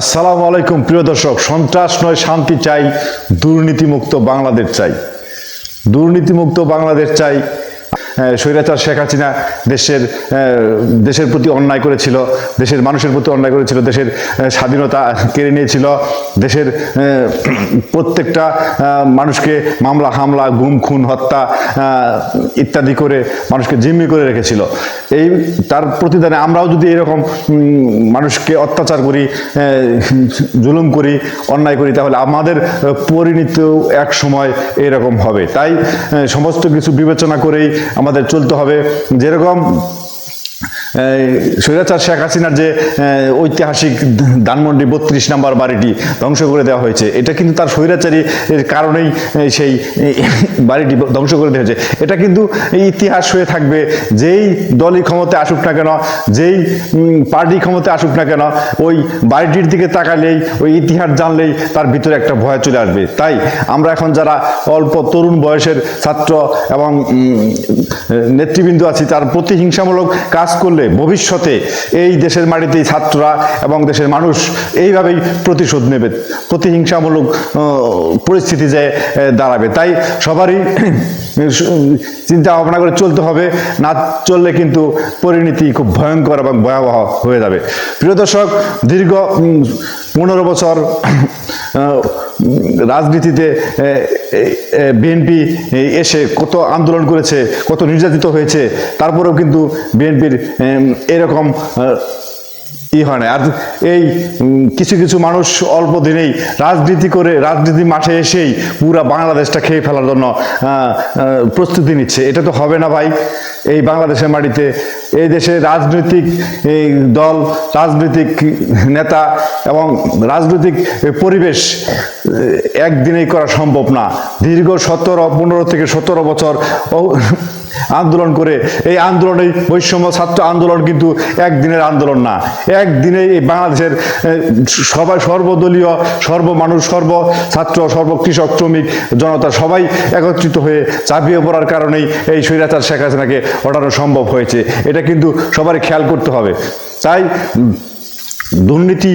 আসসালামু আলাইকুম প্রিয় দর্শক। সন্ত্রাস নয় শান্তি চাই দুর্নীতিমুক্ত বাংলাদেশ চাই। দুর্নীতিমুক্ত বাংলাদেশ চাই। স্বৈরাচার শেখ হাসিনা দেশের দেশের প্রতি অন্যায় করেছিল দেশের মানুষের প্রতি অন্যায় করেছিল দেশের স্বাধীনতা কেড়ে নিয়েছিল দেশের প্রত্যেকটা মানুষকে মামলা হামলা গুম খুন হত্যা ইত্যাদি করে মানুষকে জিম্মি করে রেখেছিল। এই তার প্রতিদানে আমরাও যদি এরকম মানুষকে অত্যাচার করি জুলুম করি অন্যায় করি তাহলে আমাদের আহ, পরিণত এক সময় এরকম হবে। তাই সমস্ত কিছু বিবেচনা করেই আমাদের চলতে হবে। যেরকম স্বৈরাচার শেখ হাসিনার যে ঐতিহাসিক ধানমন্ডি বত্রিশ নাম্বার বাড়িটি ধ্বংস করে দেওয়া হয়েছে, এটা কিন্তু তার স্বৈরাচারী কারণেই সেই বাড়িটি ধ্বংস করে দেওয়া হয়েছে এটা কিন্তু ইতিহাস হয়ে থাকবে। যেই দলই ক্ষমতায় আসুক না কেন, যেই পার্টি ক্ষমতায় আসুক না কেন, ওই বাড়িটির দিকে তাকালেই, ওই ইতিহাস জানলেই তার ভিতরে একটা ভয় চলে আসবে। তাই আমরা এখন যারা অল্প তরুণ বয়সের ছাত্র এবং নেতৃবৃন্দ আছি, তার প্রতিহিংসামূলক কাজ করলে ভবিষ্যতে এই দেশের মাটিতেই ছাত্ররা এবং দেশের মানুষ এইভাবেই প্রতিশোধ নেবে, প্রতিহিংসামূলক পরিস্থিতি যে দাঁড়াবে। তাই সবারই চিন্তা ভাবনা করে চলতে হবে। না চললে কিন্তু পরিণতি খুব ভয়ঙ্কর এবং ভয়াবহ হয়ে যাবে। প্রিয় দর্শক, দীর্ঘ পনেরো বছর রাজনীতিতে বিএনপি এসে কত আন্দোলন করেছে, কত নির্যাতিত হয়েছে, তারপরেও কিন্তু বিএনপির এরকম ই হয় না। আর এই কিছু কিছু মানুষ অল্প দিনেই রাজনীতি করে, রাজনীতি মাঠে এসেই পুরা বাংলাদেশটা খেয়ে ফেলার জন্য প্রস্তুতি নিচ্ছে। এটা তো হবে না ভাই। এই বাংলাদেশের মাটিতে এই দেশে রাজনৈতিক, এই দল, রাজনৈতিক নেতা এবং রাজনৈতিক পরিবেশ একদিনেই করা সম্ভব না। দীর্ঘ সতেরো, পনেরো থেকে সতেরো বছর আন্দোলন করে, এই আন্দোলনে বৈষম্য ছাত্র আন্দোলন কিন্তু একদিনের আন্দোলন না। একদিনে এই বাংলাদেশের সবাই সর্বদলীয়, সর্বমানুষ, সর্ব ছাত্র, সর্ব কৃষক, শ্রমিক, জনতা সবাই একত্রিত হয়ে চাপিয়ে পড়ার কারণেই এই স্বৈরাচার শেখ হাসিনাকে হটানো সম্ভব হয়েছে। এটা কিন্তু সবারই খেয়াল করতে হবে। তাই দুর্নীতি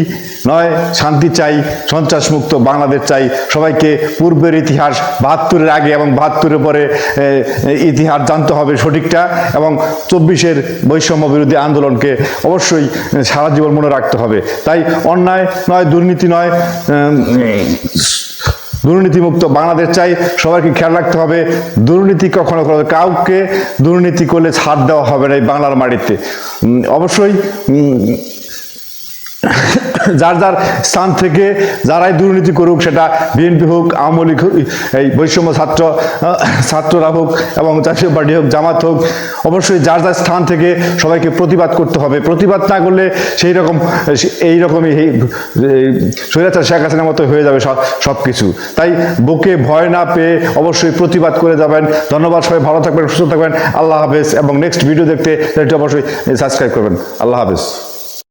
নয়, শান্তি চাই, সন্ত্রাসমুক্ত বাংলাদেশ চাই। সবাইকে পূর্বের ইতিহাস বাহাত্তরের আগে এবং বাহাত্তরের পরে ইতিহাস জানতে হবে সঠিকটা এবং চব্বিশের বৈষম্য বিরোধী আন্দোলনকে অবশ্যই সারা জীবন মনে রাখতে হবে। তাই অন্যায় নয়, দুর্নীতি নয় দুর্নীতিমুক্ত বাংলাদেশ চাই। সবাইকে খেয়াল রাখতে হবে, দুর্নীতি কখনো কখনো কাউকে দুর্নীতি করলে ছাড় দেওয়া হবে না এই বাংলার মাটিতে। অবশ্যই যার যার স্থান থেকে যারাই দুর্নীতি করুক সেটা বিএনপি হোক আওয়ামী লীগ হোক, এই বৈষম্য ছাত্র ছাত্ররা হোক এবং জাতীয় পার্টি হোক জামাত হোক অবশ্যই যার যার স্থান থেকে সবাইকে প্রতিবাদ করতে হবে। প্রতিবাদ না করলে সেই রকম এই রকমই স্বৈরাচার শেখ হাসিনার মতো হয়ে যাবে সব কিছু তাই বুকে ভয় না পেয়ে অবশ্যই প্রতিবাদ করে যাবেন। ধন্যবাদ সবাই ভালো থাকবেন সুস্থ থাকবেন। আল্লাহ হাফেজ এবং নেক্সট ভিডিও দেখতে অবশ্যই সাবস্ক্রাইব করবেন। আল্লাহ হাফেজ।